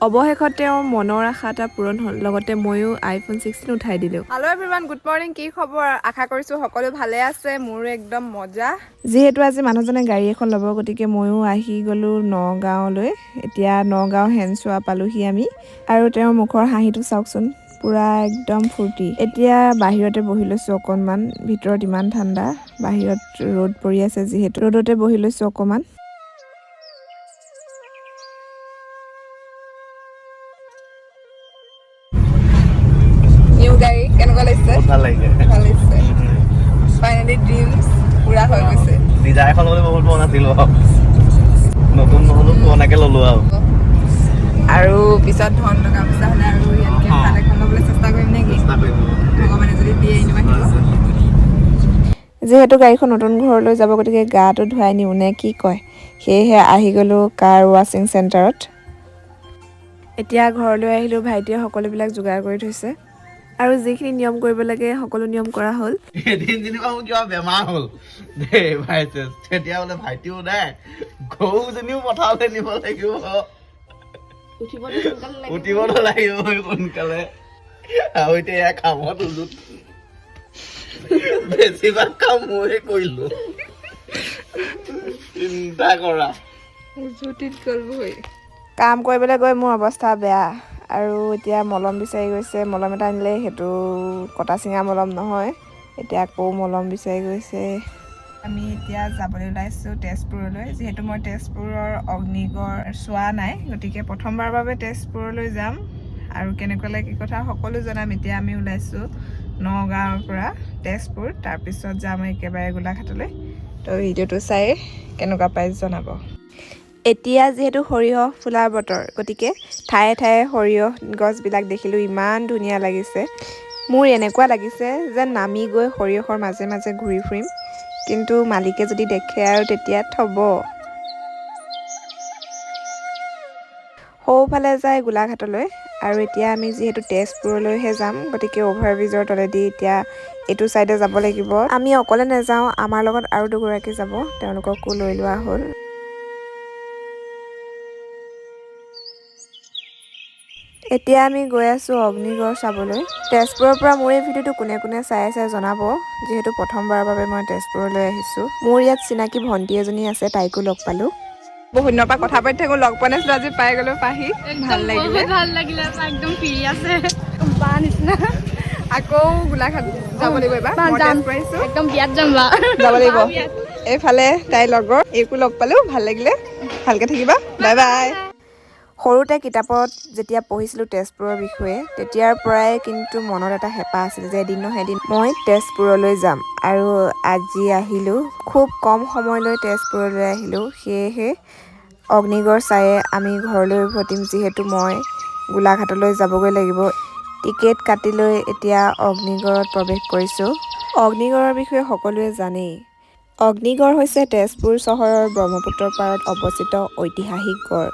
অৱশেষত তেওঁৰ মনৰ আশা এটা পূৰণ হ'ল। লগতে ময়ো আইফোন ছিক্সটিন উঠাই দিলোঁ। হেল্ল' এভৰিৱান গুড মৰ্ণিং কি খবৰ? আশা কৰিছোঁ সকলো ভালে আছে মোৰো একদম মজা। যিহেতু আজি মানুহজনে গাড়ী এখন ল'ব গতিকে ময়ো আহি গ'লোঁ নগাঁৱলৈ। এতিয়া নগাঁও হেনচোৱা পালোহি আমি। আৰু তেওঁৰ মুখৰ হাঁহিটো চাওকচোন পূৰা একদম ফূৰ্তি। এতিয়া বাহিৰতে বহি লৈছোঁ অকণমান ভিতৰত ইমান ঠাণ্ডা। বাহিৰত ৰ'দ পৰি আছে যিহেতু। ৰ'দতে বহি লৈছোঁ অকণমান। ভাল লাগিছে ভাল লাগিছে ফাইনেলি ড্ৰিমছ পূৰা হৈ গৈছে। ডিজাই এখন ল'বলৈ বহুত মন আছিল নতুন নহ'লেও পুৰণাকে ল'লো আৰু। আৰু পিছত ধন টকা পইচা হ'লে আৰু ইয়াতকৈ ভাল এখন ল'বলৈ চেষ্টা কৰিম নেকি? চেষ্টা কৰিম ভগৱানে যদি দিয়ে এনেও যিহেতু গাড়ীখন নতুন ঘৰলৈ যাব গতিকে গাটো ধুৱাই নিওঁ নে কি কয়? সেয়েহে আহি গ'লোঁ কাৰ ৱাশ্বিং চেণ্টাৰত। এতিয়া ঘৰলৈ আহিলোঁ ভাইটিয়ে সকলোবিলাক যোগাৰ কৰি থৈছে। আৰু যিখিনি নিয়ম কৰিব লাগে সকলো নিয়ম কৰা হ'ল। এদিন যেনিবা মোৰ কিবা বেমাৰ হ'ল দেই ভাইছে তেতিয়া বোলে ভাইটিও নাই গৰুজনীও পথাৰলৈ নিব লাগিব। উঠিবতো লাগিব। সোনকালে। আৰু এতিয়া এয়া কামত উজুত বেছিভাগ কাম ময়ে কৰিলো। চিন্তা কৰা। কাম কৰিবলৈ গৈ মোৰ অৱস্থা বেয়া। আৰু এতিয়া মলম বিচাৰি গৈছে মলম এটা আনিলে সেইটো কটা চিঙা মলম নহয় এতিয়া আকৌ মলম বিচাৰি গৈছে। আমি এতিয়া যাবলৈ ওলাইছোঁ তেজপুৰলৈ যিহেতু মই তেজপুৰৰ অগ্নিগড় চোৱা নাই গতিকে প্ৰথমবাৰৰ বাবে তেজপুৰলৈ যাম। আৰু কেনেকুৱা লাগে কি কথা সকলো জনাম এতিয়া আমি ওলাইছোঁ নগাঁৱৰ পৰা তেজপুৰ তাৰপিছত যাম একেবাৰে গোলাঘাটলৈ। তো ভিডিঅ'টো চাই কেনেকুৱা পাই জনাব। এতিয়া যিহেতু সৰিয়হ ফুলাৰ বতৰ গতিকে ঠায়ে ঠায়ে সৰিয়হ গছবিলাক দেখিলোঁ ইমান ধুনীয়া লাগিছে। মোৰ এনেকুৱা লাগিছে যেন নামি গৈ সৰিয়হৰ মাজে মাজে ঘূৰি ফুৰিম কিন্তু মালিকে যদি দেখে আৰু তেতিয়া থব। সৌফালে যায় গোলাঘাটলৈ আৰু এতিয়া আমি যিহেতু তেজপুৰলৈহে যাম গতিকে অভাৰব্ৰিজৰ তলেদি এতিয়া এইটো ছাইডে যাব লাগিব। আমি অকলে নাযাওঁ আমাৰ লগত আৰু দুগৰাকী যাব তেওঁলোককো লৈ লোৱা হ'ল। এতিয়া আমি গৈ আছোঁ অগ্নিগড় চাবলৈ। তেজপুৰৰ পৰা মোৰ এই ভিডিঅ'টো কোনে কোনে চাই আছে জনাব যিহেতু প্ৰথমবাৰৰ বাবে মই তেজপুৰলৈ আহিছোঁ। মোৰ ইয়াত চিনাকি ভণ্টি এজনী আছে তাইকো লগ পালোঁ। বহুত দিনৰ পৰা কথা পাতি থাকোঁ লগ পোৱা নাছিলোঁ আজি পাই গ'লোঁ পাহি। ভালো লাগিলে। ভালো লাগিলে একদম ফ্ৰী আছে। বা নিচিনা। আকৌ গোলাঘাট যাব লাগিব এবাৰ যাম। একদম বিয়াত যাম বা। যাব লাগিব। এইফালে তাইৰ লগৰ এইকো লগ পালোঁ ভালো লাগিলে। ভালকে থাকিবা। Bye bye. সৰুতে কিতাপত যেতিয়া পঢ়িছিলোঁ তেজপুৰৰ বিষয়ে তেতিয়াৰ পৰাই কিন্তু মনত এটা হেঁপাহ আছিল যে এদিন নহয় এদিন মই তেজপুৰলৈ যাম। আৰু আজি আহিলোঁ খুব কম সময়লৈ তেজপুৰলৈ আহিলোঁ। সেয়েহে অগ্নিগড় চায়ে আমি ঘৰলৈ উভতিম যিহেতু মই গোলাঘাটলৈ যাবগৈ লাগিব। টিকেট কাটি লৈ এতিয়া অগ্নিগড়ত প্ৰৱেশ কৰিছোঁ। অগ্নিগড়ৰ বিষয়ে সকলোৱে জানেই। অগ্নিগড় হৈছে তেজপুৰ চহৰৰ ব্ৰহ্মপুত্ৰৰ পাৰত অৱস্থিত ঐতিহাসিক গড়।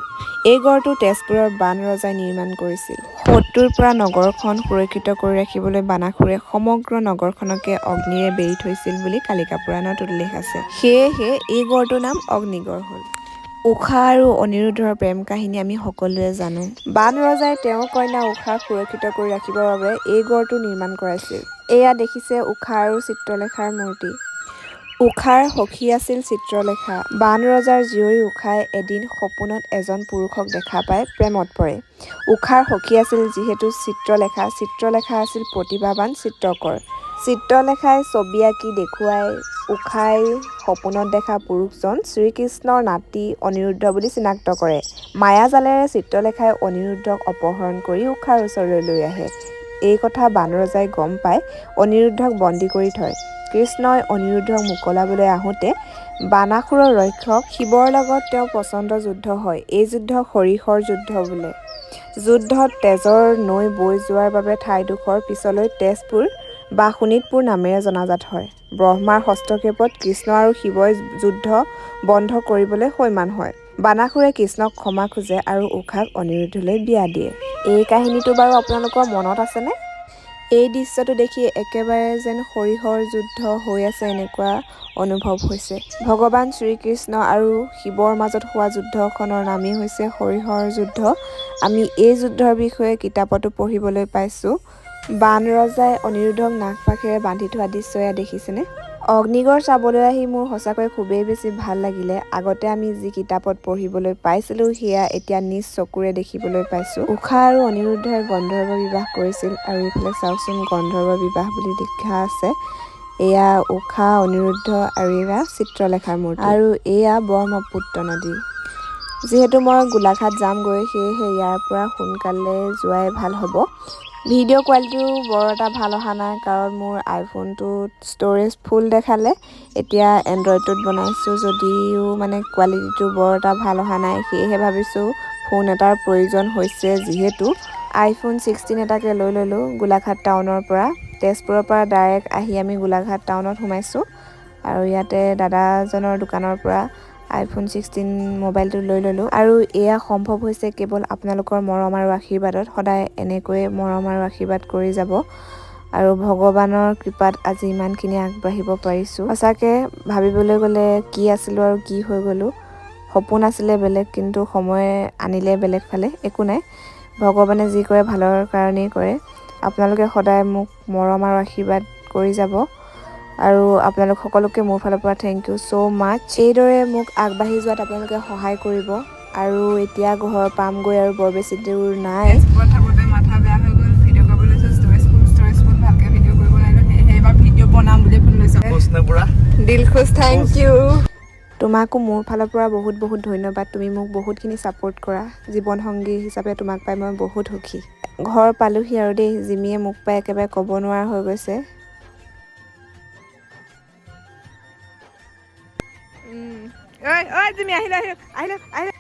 এই গড়টো তেজপুৰৰ বান ৰজাই নিৰ্মাণ কৰিছিল। শত্ৰুৰ পৰা নগৰখন সুৰক্ষিত কৰি ৰাখিবলৈ বানাসুৰে সমগ্ৰ নগৰখনকে অগ্নিৰে বেৰি থৈছিল বুলি কালিকা পুৰাণত উল্লেখ আছে। সেয়েহে এই গড়টোৰ নাম অগ্নিগড় হ'ল। ঊষা আৰু অনিৰুদ্ধৰ প্ৰেম কাহিনী আমি সকলোৱে জানো। বান ৰজাই তেওঁৰ কন্যা ঊষাক সুৰক্ষিত কৰি ৰাখিবৰ বাবে এই গড়টো নিৰ্মাণ কৰাইছিল। এয়া দেখিছে ঊষা আৰু চিত্ৰলেখাৰ মূৰ্তি। ঊষাৰ সখী আছিল চিত্ৰলেখা। বান ৰজাৰ জীয়ৰী ঊষাই এদিন সপোনত এজন পুৰুষক দেখা পাই প্ৰেমত পৰে। ঊষাৰ সখী আছিল যিহেতু চিত্ৰলেখা। চিত্ৰলেখা আছিল প্ৰতিভাৱান চিত্ৰকৰ। চিত্ৰলেখাই ছবি আঁকি দেখুৱাই ঊষাই সপোনত দেখা পুৰুষজন শ্ৰীকৃষ্ণৰ নাতি অনিৰুদ্ধ বুলি চিনাক্ত কৰে। মায়াজালেৰে চিত্ৰলেখাই অনিৰুদ্ধক অপহৰণ কৰি ঊষাৰ ওচৰলৈ লৈ আহে। এই কথা বানৰজাই গম পাই অনিৰুদ্ধক বন্দী কৰি থয়। কৃষ্ণই অনিৰুদ্ধক মোকলাবলৈ আহোঁতে বানাসুৰৰ ৰক্ষক শিৱৰ লগত তেওঁ প্ৰচণ্ড যুদ্ধ হয়। এই যুদ্ধক হৰিহৰ যুদ্ধ বোলে। যুদ্ধত তেজৰ নৈ বৈ যোৱাৰ বাবে ঠাইডোখৰ পিছলৈ তেজপুৰ বা শোণিতপুৰ নামেৰে জনাজাত হয়। ব্ৰহ্মাৰ হস্তক্ষেপত কৃষ্ণ আৰু শিৱই যুদ্ধ বন্ধ কৰিবলৈ সৈমান হয়। বানাসুৰে কৃষ্ণক ক্ষমা খোজে আৰু ঊষাক অনিৰুদ্ধলৈ বিয়া দিয়ে। এই কাহিনীটো বাৰু আপোনালোকৰ মনত আছেনে? এই দৃশ্যটো দেখি একেবাৰে যেন সৰিয়হৰ যুদ্ধ হৈ আছে এনেকুৱা অনুভৱ হৈছে। ভগৱান শ্ৰীকৃষ্ণ আৰু শিৱৰ মাজত হোৱা যুদ্ধখনৰ নামেই হৈছে সৰিয়হৰ যুদ্ধ। আমি এই যুদ্ধৰ বিষয়ে কিতাপতো পঢ়িবলৈ পাইছোঁ। বান ৰজাই অনিৰুদ্ধক নাগপাশেৰে বান্ধি থোৱা দৃশ্য এয়া দেখিছেনে? অগ্নিগড় চাবলৈ আহি মোৰ সঁচাকৈ খুবেই বেছি ভাল লাগিলে। আগতে আমি যি কিতাপত পঢ়িবলৈ পাইছিলোঁ সেয়া এতিয়া নিজ চকুৰে দেখিবলৈ পাইছোঁ। উষা আৰু অনিৰুদ্ধই গন্ধৰ্ব বিবাহ কৰিছিল আৰু এইফালে চাওকচোন গন্ধৰ্ব বিবাহ বুলি লিখা আছে। এয়া উষা অনিৰুদ্ধ আৰু এয়া চিত্ৰলেখাৰ মূৰ্তি। আৰু এয়া ব্ৰহ্মপুত্ৰ নদী। যিহেতু মই গোলাঘাট যামগৈ সেয়েহে ইয়াৰ পৰা সোনকালে যোৱাই ভাল হ'ব। ভিডিঅ' কোৱালিটিও বৰ এটা ভাল অহা নাই কাৰণ মোৰ আইফোনটোত ষ্ট'ৰেজ ফুল দেখালে। এতিয়া এণ্ড্ৰইডটোত বনাইছোঁ যদিও মানে কোৱালিটিটো বৰ এটা ভাল অহা নাই সেয়েহে ভাবিছোঁ ফোন এটাৰ প্ৰয়োজন হৈছে যিহেতু আইফোন ছিক্সটিন এটাকে লৈ ল'লোঁ গোলাঘাট টাউনৰ পৰা। তেজপুৰৰ পৰা ডাইৰেক্ট আহি আমি গোলাঘাট টাউনত সোমাইছোঁ। আৰু ইয়াতে দাদাজনৰ দোকানৰ পৰা আইফোন ছিক্সটিন মোবাইলটো লৈ ল'লোঁ। আৰু এয়া সম্ভৱ হৈছে কেৱল আপোনালোকৰ মৰম আৰু আশীৰ্বাদত। সদায় এনেকৈয়ে মৰম আৰু আশীৰ্বাদ কৰি যাব। আৰু ভগৱানৰ কৃপাত আজি ইমানখিনি আগবাঢ়িব পাৰিছোঁ। সঁচাকৈ ভাবিবলৈ গ'লে কি আছিলোঁ আৰু কি হৈ গ'লোঁ? সপোন আছিলে বেলেগ কিন্তু সময় আনিলে বেলেগ ফালে একো নাই। ভগৱানে যি কৰে ভালৰ কাৰণেই কৰে। আপোনালোকে সদায় মোক মৰম আৰু আশীৰ্বাদ কৰি যাব। আৰু আপোনালোক সকলোকে মোৰ ফালৰ পৰা থেংক ইউ ছ' মাছ এইদৰে মোক আগবাঢ়ি যোৱাত আপোনালোকে সহায় কৰিব আৰু এতিয়া ঘৰ পামগৈ আৰু বৰ বেছি দূৰ নাই। তোমাকো মোৰ ফালৰ পৰা বহুত বহুত ধন্যবাদ। তুমি মোক বহুতখিনি ছাপোৰ্ট কৰা। জীৱন সংগী হিচাপে তোমাক পাই মই বহুত সুখী। ঘৰ পালোহি আৰু দেই জিমিয়ে মোক পাই একেবাৰে ক'ব নোৱাৰা হৈ গৈছে। เอ้ยเอ้ยจะมีอะไรเลยอะไรอะไร